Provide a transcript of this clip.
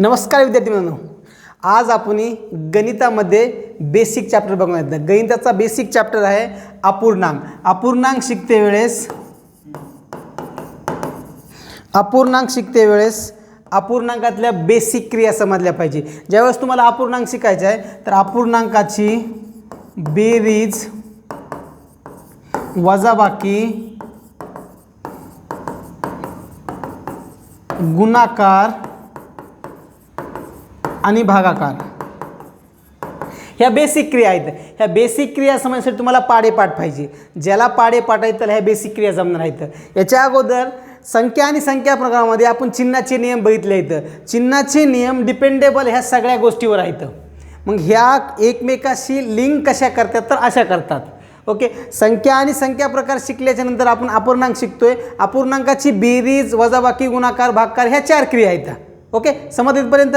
नमस्कार विद्यार्थी मित्रांनो. आज आपण गणितामध्ये बेसिक चॅप्टर बघणार आहेत. गणिताचा बेसिक चॅप्टर आहे अपूर्णांक. अपूर्णांक शिकते वेळेस अपूर्णांक शिकते वेळेस अपूर्णांकातल्या बेसिक क्रिया समजल्या पाहिजे. ज्यावेळेस तुम्हाला अपूर्णांक शिकायचं आहे तर अपूर्णांकाची बेरीज वजाबाकी गुणाकार आणि भागाकार. ह्या बेसिक क्रिया आहेत. ह्या बेसिक क्रिया समजण्यासाठी तुम्हाला पाडेपाठ पाहिजे. ज्याला पाडेपाठ आहेत त्याला ह्या बेसिक क्रिया जमणार आहेत. याच्या अगोदर संख्या आणि संख्या प्रकारामध्ये आपण चिन्हाचे नियम बघितले आहेत. चिन्हाचे नियम डिपेंडेबल ह्या सगळ्या गोष्टीवर आहेत. मग ह्या एकमेकाशी लिंक कशा करतात तर अशा करतात. ओके? संख्या आणि संख्या प्रकार शिकल्याच्या नंतर आपण अपूर्णांक शिकतोय. अपूर्णांकाची बेरीज वजाबाकी गुणाकार भागकार ह्या चार क्रिया आहेत. ओके? समज इथपर्यंत